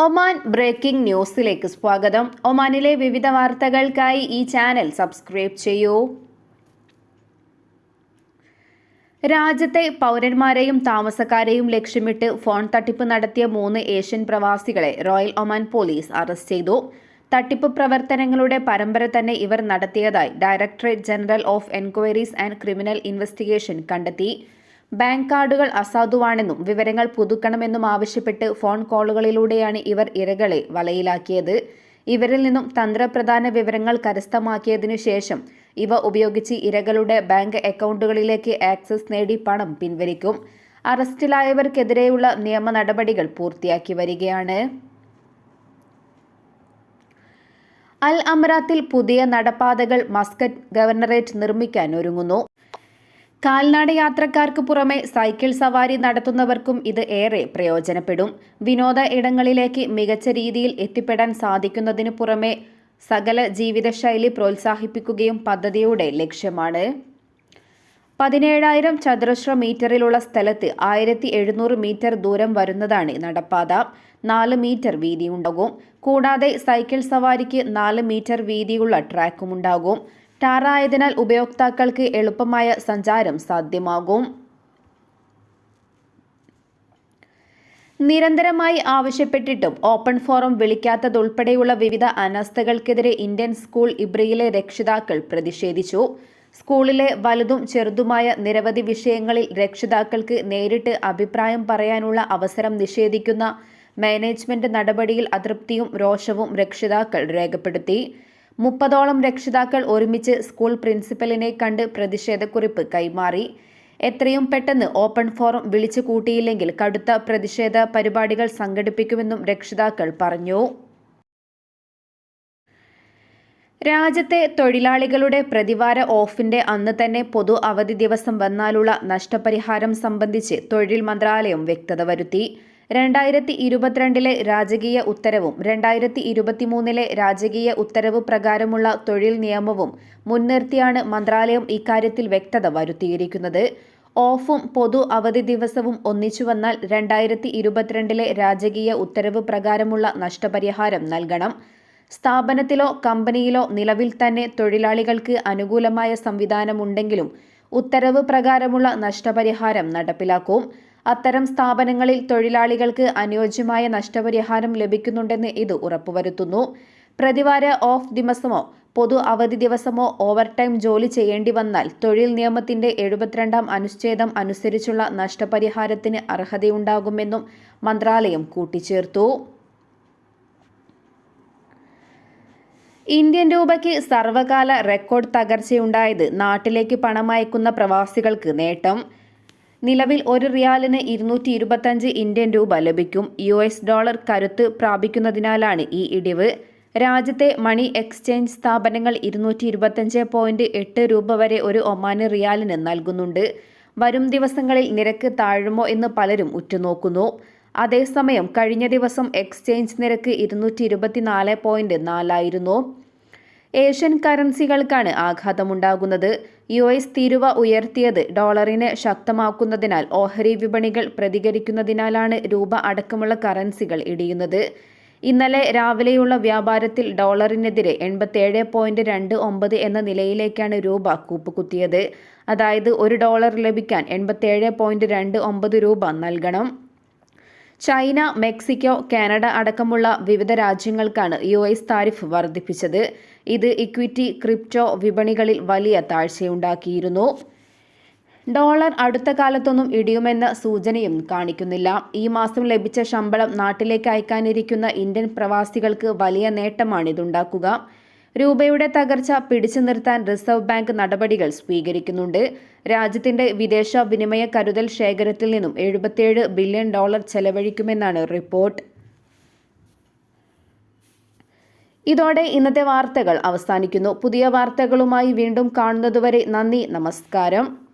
Oman breaking ന്യൂസിലേക്ക് സ്വാഗതം. ഒമാനിലെ വിവിധ വാർത്തകൾക്കായി ഈ ചാനൽ സബ്സ്ക്രൈബ് ചെയ്യൂ. രാജ്യത്തെ പൗരന്മാരെയും താമസക്കാരെയും ലക്ഷ്യമിട്ട് ഫോൺ തട്ടിപ്പ് നടത്തിയ മൂന്ന് ഏഷ്യൻ പ്രവാസികളെ റോയൽ ഒമാൻ പോലീസ് അറസ്റ്റ് ചെയ്തു. തട്ടിപ്പ് പ്രവർത്തനങ്ങളുടെ പരമ്പര തന്നെ ഇവർ നടത്തിയതായി Directorate General of Enquiries and Criminal Investigation കണ്ടെത്തി. ബാങ്ക് കാർഡുകൾ അസാധുവാണെന്നും വിവരങ്ങൾ പുതുക്കണമെന്നും ആവശ്യപ്പെട്ട് ഫോൺ കോളുകളിലൂടെയാണ് ഇവർ ഇരകളെ വലയിലാക്കിയത് ഇവരിൽ നിന്നും തന്ത്രപ്രധാന വിവരങ്ങൾ കരസ്ഥമാക്കിയതിനു ശേഷം ഇവ ഉപയോഗിച്ച് ഇരകളുടെ ബാങ്ക് അക്കൗണ്ടുകളിലേക്ക് ആക്സസ് നേടി പണം പിൻവലിക്കും. അറസ്റ്റിലായവർക്കെതിരെയുള്ള നിയമ നടപടികൾ പൂർത്തിയാക്കി വരികയാണ്. അൽ അമറാത്തിൽ പുതിയ നടപ്പാതകൾ മസ്കറ്റ് ഗവർണറേറ്റ് നിർമ്മിക്കാൻ ഒരുങ്ങുന്നു. കാൽനട യാത്രക്കാർക്ക് പുറമെ സൈക്കിൾ സവാരി നടത്തുന്നവർക്കും ഇത് ഏറെ പ്രയോജനപ്പെടും. വിനോദ ഇടങ്ങളിലേക്ക് മികച്ച രീതിയിൽ എത്തിപ്പെടാൻ സാധിക്കുന്നതിന് പുറമെ സകല ജീവിതശൈലി പ്രോത്സാഹിപ്പിക്കുകയും പദ്ധതിയുടെ ലക്ഷ്യമാണ്. പതിനേഴായിരം ചതുരശ്ര മീറ്ററിലുള്ള സ്ഥലത്ത് ആയിരത്തി എഴുന്നൂറ് മീറ്റർ ദൂരം വരുന്നതാണ് നടപ്പാത. നാല് മീറ്റർ വീതിയുണ്ടാകും. കൂടാതെ സൈക്കിൾ സവാരിക്ക് നാല് മീറ്റർ വീതിയുള്ള ട്രാക്കുമുണ്ടാകും. ടാറായതിനാൽ ഉപയോക്താക്കൾക്ക് എളുപ്പമായ സഞ്ചാരം സാധ്യമാകും. നിരന്തരമായി ആവശ്യപ്പെട്ടിട്ടും ഓപ്പൺ ഫോറം വിളിക്കാത്തതുൾപ്പെടെയുള്ള വിവിധ അനാസ്ഥകൾക്കെതിരെ ഇന്ത്യൻ സ്കൂൾ ഇബ്രിയിലെ രക്ഷിതാക്കൾ പ്രതിഷേധിച്ചു. സ്കൂളിലെ വലുതും ചെറുതുമായ നിരവധി വിഷയങ്ങളിൽ രക്ഷിതാക്കൾക്ക് നേരിട്ട് അഭിപ്രായം പറയാനുള്ള അവസരം നിഷേധിക്കുന്ന മാനേജ്മെന്റ് നടപടിയിൽ അതൃപ്തിയും രോഷവും രക്ഷിതാക്കൾ രേഖപ്പെടുത്തി. മുപ്പതോളം രക്ഷിതാക്കൾ ഒരുമിച്ച് സ്കൂൾ പ്രിൻസിപ്പലിനെ കണ്ട് പ്രതിഷേധക്കുറിപ്പ് കൈമാറി. എത്രയും പെട്ടെന്ന് ഓപ്പൺ ഫോറം വിളിച്ചു കൂട്ടിയില്ലെങ്കിൽ കടുത്ത പ്രതിഷേധ പരിപാടികൾ സംഘടിപ്പിക്കുമെന്നും രക്ഷിതാക്കൾ പറഞ്ഞു. രാജ്യത്തെ തൊഴിലാളികളുടെ പ്രതിവാര ഓഫിന്റെ അന്ന് തന്നെ പൊതു അവധി ദിവസം വന്നാലുള്ള നഷ്ടപരിഹാരം സംബന്ധിച്ച് തൊഴിൽ മന്ത്രാലയം വ്യക്തത വരുത്തി. രണ്ടായിരത്തി ഇരുപത്തിരണ്ടിലെ രാജകീയ ഉത്തരവും രണ്ടായിരത്തി ഇരുപത്തിമൂന്നിലെ രാജകീയ ഉത്തരവ് പ്രകാരമുള്ള തൊഴിൽ നിയമവും മുൻനിർത്തിയാണ് മന്ത്രാലയം ഇക്കാര്യത്തിൽ വ്യക്തത വരുത്തിയിരിക്കുന്നത്. ഓഫും പൊതു അവധി ദിവസവും ഒന്നിച്ചു വന്നാൽ രണ്ടായിരത്തി ഇരുപത്തിരണ്ടിലെ രാജകീയ ഉത്തരവ് പ്രകാരമുള്ള നഷ്ടപരിഹാരം നൽകണം. സ്ഥാപനത്തിലോ കമ്പനിയിലോ നിലവിൽ തന്നെ തൊഴിലാളികൾക്ക് അനുകൂലമായ സംവിധാനമുണ്ടെങ്കിലും ഉത്തരവ് പ്രകാരമുള്ള നഷ്ടപരിഹാരം നടപ്പിലാക്കും. അത്തരം സ്ഥാപനങ്ങളിൽ തൊഴിലാളികൾക്ക് അനുയോജ്യമായ നഷ്ടപരിഹാരം ലഭിക്കുന്നുണ്ടെന്ന് ഇത് ഉറപ്പുവരുത്തുന്നു. പ്രതിവാര ഓഫ് ദിവസമോ പൊതു അവധി ദിവസമോ ഓവർ ടൈം ജോലി ചെയ്യേണ്ടി വന്നാൽ തൊഴിൽ നിയമത്തിന്റെ എഴുപത്തിരണ്ടാം അനുച്ഛേദം അനുസരിച്ചുള്ള നഷ്ടപരിഹാരത്തിന് അർഹതയുണ്ടാകുമെന്നും മന്ത്രാലയം കൂട്ടിച്ചേർത്തു. ഇന്ത്യൻ രൂപയ്ക്ക് സർവകാല റെക്കോർഡ് തകർച്ചയുണ്ടായത് നാട്ടിലേക്ക് പണമയക്കുന്ന പ്രവാസികൾക്ക് നേട്ടം. നിലവിൽ ഒരു റിയാലിന് ഇരുന്നൂറ്റി ഇരുപത്തഞ്ച് ഇന്ത്യൻ രൂപ ലഭിക്കും. യു എസ് ഡോളർ കരുത്ത് പ്രാപിക്കുന്നതിനാലാണ് ഈ ഇടിവ്. രാജ്യത്തെ മണി എക്സ്ചേഞ്ച് സ്ഥാപനങ്ങൾ ഇരുന്നൂറ്റി ഇരുപത്തഞ്ച് പോയിന്റ് എട്ട് രൂപ വരെ ഒരു ഒമാന് റിയാലിന് നൽകുന്നുണ്ട്. വരും ദിവസങ്ങളിൽ നിരക്ക് താഴുമോ എന്ന് പലരും ഉറ്റുനോക്കുന്നു. അതേസമയം കഴിഞ്ഞ ദിവസം എക്സ്ചേഞ്ച് നിരക്ക് ഇരുന്നൂറ്റി ഇരുപത്തിനാല് പോയിന്റ് നാലായിരുന്നു ഏഷ്യൻ കറൻസികൾക്കാണ് ആഘാതമുണ്ടാകുന്നത്. യു എസ് തീരുവ ഉയർത്തിയത് ഡോളറിനെ ശക്തമാക്കുന്നതിനാൽ ഓഹരി വിപണികൾ പ്രതികരിക്കുന്നതിനാലാണ് രൂപ അടക്കമുള്ള കറൻസികൾ ഇടിയുന്നത്. ഇന്നലെ രാവിലെയുള്ള വ്യാപാരത്തിൽ ഡോളറിനെതിരെ എൺപത്തിയേഴ് പോയിന്റ് രണ്ട് ഒമ്പത് എന്ന നിലയിലേക്കാണ് രൂപ കൂപ്പുകുത്തിയത്. അതായത് ഒരു ഡോളർ ലഭിക്കാൻ എൺപത്തിയേഴ് പോയിന്റ് രണ്ട് ഒമ്പത് രൂപ നൽകണം. ചൈന മെക്സിക്കോ കാനഡ അടക്കമുള്ള വിവിധ രാജ്യങ്ങൾക്കാണ് യു എസ് താരിഫ് വർദ്ധിപ്പിച്ചത്. ഇത് ഇക്വിറ്റി ക്രിപ്റ്റോ വിപണികളിൽ വലിയ താഴ്ചയുണ്ടാക്കിയിരുന്നു. ഡോളർ അടുത്ത കാലത്തൊന്നും ഇടിയുമെന്ന സൂചനയും കാണിക്കുന്നില്ല. ഈ മാസം ലഭിച്ച ശമ്പളം നാട്ടിലേക്ക് അയക്കാനിരിക്കുന്ന ഇന്ത്യൻ പ്രവാസികൾക്ക് വലിയ നേട്ടമാണിതുണ്ടാക്കുക രൂപയുടെ തകർച്ച പിടിച്ചു നിർത്താൻ റിസർവ് ബാങ്ക് നടപടികൾ സ്വീകരിക്കുന്നുണ്ട്. രാജ്യത്തിന്റെ വിദേശ വിനിമയ കരുതൽ ശേഖരത്തിൽ നിന്നും എഴുപത്തിയേഴ് ബില്യൺ ഡോളർ ചെലവഴിക്കുമെന്നാണ് റിപ്പോർട്ട്. ഇതോടെ ഇന്നത്തെ വാർത്തകൾ അവസാനിക്കുന്നു. പുതിയ വാർത്തകളുമായി വീണ്ടും കാണുന്നതുവരെ നന്ദി നമസ്കാരം.